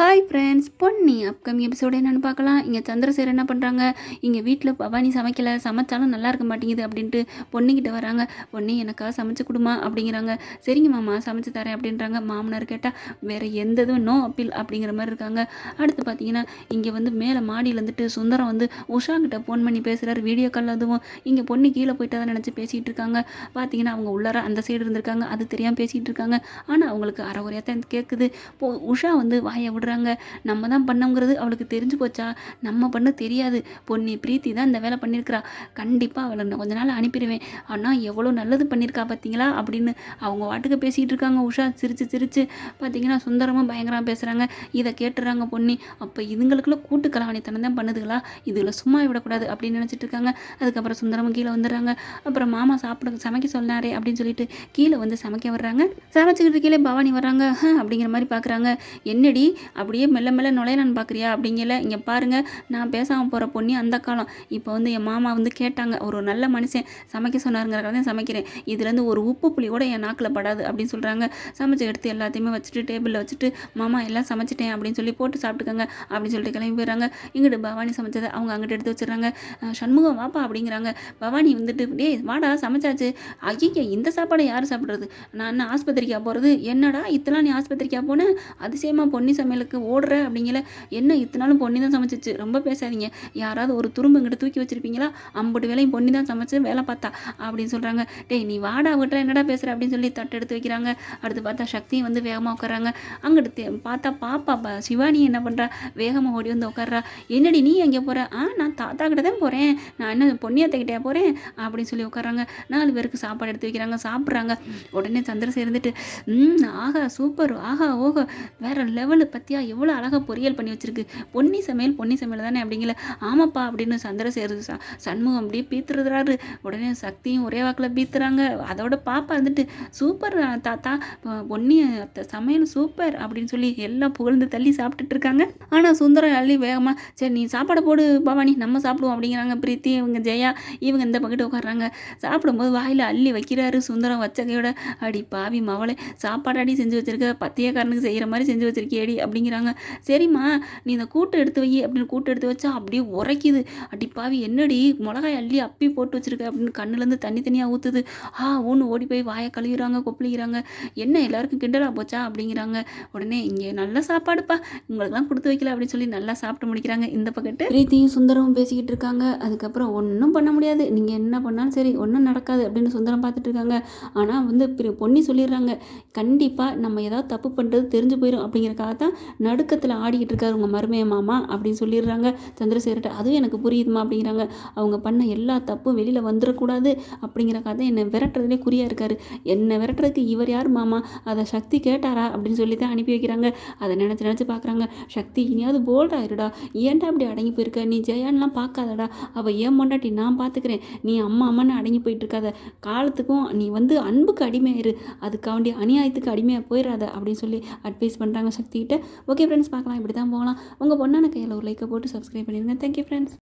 Hi friends Ponni upcoming episode என்னென்னு பார்க்கலாம். இங்கே சந்திரசேகர் என்ன பண்ணுறாங்க இங்கே வீட்டில் பவானி சமைக்கலை சமைச்சாலும் நல்லா இருக்க மாட்டேங்குது அப்படின்ட்டு பொண்ணுக்கிட்ட வராங்க. பொண்ணு எனக்காக சமைச்சு கொடுமா அப்படிங்கிறாங்க. சரிங்க மாமா சமைச்சு தரேன் அப்படின்றாங்க. மாமனார் கேட்டால் வேறு எந்த இதுவும் நோ அப்பீல் அப்படிங்கிற மாதிரி இருக்காங்க. அடுத்து பார்த்தீங்கன்னா இங்கே வந்து மேலே மாடியில் வந்துட்டு சுந்தரம் வந்து உஷா கிட்ட ஃபோன் பண்ணி பேசுகிறாரு வீடியோ கால் அதுவும் இங்கே பொண்ணு கீழே போயிட்டு தான் நினச்சி பேசிகிட்டு இருக்காங்க. பார்த்தீங்கன்னா அவங்க உள்ளார அந்த சைடு இருந்திருக்காங்க. அது தெரியாமல் பேசிகிட்டு இருக்காங்க. ஆனால் அவங்களுக்கு அரை குறையாக தான் கேட்குது போ உஷா வந்து வாயை விடுற போகிறாங்க நம்ம தான் பண்ணோங்கிறது அவளுக்கு தெரிஞ்சு போச்சா? நம்ம பண்ண தெரியாது. பொன்னி பிரீத்தி தான் இந்த வேலை பண்ணியிருக்கிறா கண்டிப்பாக அவளை நான் கொஞ்ச நாள் அனுப்பிடுவேன். ஆனால் எவ்வளோ நல்லது பண்ணியிருக்கா பார்த்தீங்களா அப்படின்னு அவங்க வாட்டுக்கு பேசிகிட்டு இருக்காங்க உஷா. சிரித்து சிரித்து பார்த்தீங்கன்னா சுந்தரமும் பயங்கரமாக பேசுகிறாங்க இதை கேட்டுறாங்க பொன்னி அப்போ இதுங்களுக்குள்ள கூட்டு கலாவணித்தனம் தான் பண்ணுதுங்களா இதில் சும்மா விடக்கூடாது அப்படின்னு நினச்சிட்டு இருக்காங்க. அதுக்கப்புறம் சுந்தரமும் கீழே வந்துடுறாங்க. அப்புறம் மாமா சாப்பிட சமைக்க சொன்னாரே அப்படின்னு சொல்லிட்டு கீழே வந்து சமைக்க வர்றாங்க. சமைச்சிக்கிட்டு கீழே பவானி வர்றாங்க. அப்படிங்கிற மாதிரி பார்க்குறாங்க என்னடி? அப்படியே மெல்ல மெல்ல நுழைய நான் பார்க்குறியா அப்படிங்கல இங்கே பாருங்கள் நான் பேசாமல் போகிற பொண்ணி அந்த காலம். இப்போ வந்து என் மாமா வந்து கேட்டாங்க ஒரு நல்ல மனுஷன் சமைக்க சொன்னாருங்கிறக்காக தான் சமைக்கிறேன். இதுலேருந்து ஒரு உப்பு புளி கூட என் நாக்கில் படாது அப்படின்னு சொல்கிறாங்க சமைச்சு எடுத்து எல்லாத்தையுமே வச்சுட்டு டேபிளில் வச்சுட்டு மாமா எல்லாம் சமைச்சிட்டேன் அப்படின்னு சொல்லி போட்டு சாப்பிட்டுக்கோங்க அப்படின்னு சொல்லிட்டு கிளம்பி போயிடுறாங்க இங்கிட்டு பவானி சமைச்சதை அவங்க அங்கிட்ட எடுத்து வச்சிடுறாங்க. சண்முகம் வாப்பா அப்படிங்கிறாங்க. பவானி வந்துட்டு டேய் வாடா சமைச்சாச்சு. ஐயா இந்த சாப்பாடை யார் சாப்பிட்றது? நான் என்ன ஆஸ்பத்திரிக்கா போகிறது என்னடா இத்தனை நீ ஆஸ்பத்திரிக்கா போனேன் அதிசயமாக பொன்னி சமையல் சமையலுக்கு ஓடுற அப்படிங்கிற என்ன இத்தனாலும் பொன்னி தான் சமைச்சிச்சு. ரொம்ப பேசாதீங்க. யாராவது ஒரு துரும்பு இங்கிட்ட தூக்கி வச்சிருப்பீங்களா? ஐம்பது வேலையும் பொன்னி தான் சமைச்சு வேலை பார்த்தா அப்படின்னு சொல்கிறாங்க டேய் நீ வாடா விட்டுற என்னடா பேசுகிற அப்படின்னு சொல்லி தட்டு எடுத்து வைக்கிறாங்க. அடுத்து பார்த்தா சக்தியும் வந்து வேகமாக உட்காராங்க அங்கிட்டு பார்த்தா பாப்பா சிவானி என்ன பண்ணுறா வேகமாக ஓடி வந்து உட்கார்றா. என்னடி நீ எங்கே போகிற ஆ நான் தாத்தா கிட்ட தான் போகிறேன் நான் என்ன பொன்னியத்தைக்கிட்டே போகிறேன் அப்படின்னு சொல்லி உட்காராங்க நாலு பேருக்கு சாப்பாடு எடுத்து வைக்கிறாங்க. சாப்பிட்றாங்க. உடனே சந்திரசேர் இருந்துட்டு ம் ஆஹா சூப்பர் ஆஹா ஓஹோ வேறு லெவலு பார்த்தியா எவ்வளோ அழகாக பொரியல் பண்ணி வச்சிருக்கு. பொன்னி சமையல் பொன்னி சமையல் தானே அப்படிங்கல. ஆமாப்பா அப்படின்னு சந்திரசேகர் சண்முகம் அப்படியே பீத்துறாரு உடனே சக்தியும் ஒரே வாக்கில் பீத்துறாங்க. அதோட பாப்பா வந்துட்டு சூப்பர் தாத்தா. பொன்னி சமையல் சூப்பர் அப்படின்னு சொல்லி எல்லாம் புகழ்ந்து தள்ளி சாப்பிட்டுட்டு இருக்காங்க. ஆனால் சுந்தரம் அள்ளி வேகமாக சரி நீ சாப்பாடை போடு பவானி. நம்ம சாப்பிடுவோம் அப்படிங்கிறாங்க பிரீத்தி. இவங்க ஜெயா இவங்க இந்த பக்கத்து உட்காடுறாங்க சாப்பிடும்போது வாயில் அள்ளி வைக்கிறாரு சுந்தரம் வச்சகையோட அடி பாவி மவளை சாப்பாடு அடி செஞ்சு வச்சிருக்க. பத்தியக்காரனுக்கு செய்கிற மாதிரி செஞ்சு வச்சிருக்கியடி அப்படிங்கிறாங்க. சரிம்மா நீ இந்த கூட்டு எடுத்து வை அப்படின்னு கூட்டு எடுத்து வச்சா அப்படியே உரைக்குது. அடிப்பாவி என்னடி மிளகாய் அள்ளி அப்பி போட்டு வச்சிருக்க அப்படின்னு கண்ணுலேருந்து தண்ணி தனியாக ஊற்றுது ஆ ஒன்று ஓடி போய் வாயை கழுவிறாங்க கொப்பளிக்கிறாங்க. என்ன எல்லாருக்கும் கிண்டலாக போச்சா அப்படிங்கிறாங்க. உடனே இங்கே நல்ல சாப்பாடுப்பா உங்களுக்குலாம் கொடுத்து வைக்கல அப்படின்னு சொல்லி நல்லா சாப்பிட்டு முடிக்கிறாங்க. இந்த பக்கத்து பிரீத்தியும் சுந்தரமும் பேசிக்கிட்டு இருக்காங்க. அதுக்கப்புறம் ஒன்றும் பண்ண முடியாது. நீங்கள் என்ன பண்ணாலும் சரி ஒன்றும் நடக்காது அப்படின்னு சுந்தரம் பார்த்துட்டு இருக்காங்க. ஆனால் வந்து பொன்னி சொல்லிடுறாங்க. கண்டிப்பாக நம்ம ஏதாவது தப்பு பண்ணுறது தெரிஞ்சு போயிடும் அப்படிங்கிறக்காக தான் நடுக்கத்தில் ஆடிக்கிட்டு இருக்காரு உங்கள் மருமைய மாமா அப்படின்னு சொல்லிடுறாங்க. சந்திரசேகர்கிட்ட அதுவும் எனக்கு புரியுதுமா அப்படிங்கிறாங்க. அவங்க பண்ண எல்லா தப்பும் வெளியில் வந்துடக்கூடாது அப்படிங்கிற கதை என்னை விரட்டுறதுலே குறியாக இருக்கார். என்னை விரட்டுறதுக்கு இவர் யார் மாமா? அதை சக்தி கேட்டாரா? அப்படின்னு சொல்லி தான் அனுப்பி வைக்கிறாங்க. அதை நினச்சி நினச்சி பார்க்குறாங்க சக்தி இனியாவது போல்டா இருடா ஏன்டா அப்படி அடங்கி போயிருக்க? நீ ஜெயான்லாம் பார்க்காதடா அவள் ஏன் மொண்டாட்டி நான் பார்த்துக்கிறேன் நீ அம்மா அம்மான்னு அடங்கி போயிட்டு இருக்காத காலத்துக்கும் நீ வந்து அன்புக்கு அடிமையாயிரு. அதுக்காண்டி அநியாயத்துக்கு அடிமையாக போயிடாத அப்படின்னு சொல்லி அட்வைஸ் பண்ணுறாங்க சக்திகிட்ட. ஓகே ஃப்ரெண்ட்ஸ் பார்க்கலாம். இப்படி தான் போகலாம். உங்கள் பொண்ணான கையில் ஒரு லைக்கை போட்டு சப்ஸ்கிரைப் பண்ணிடுங்க. Thank you friends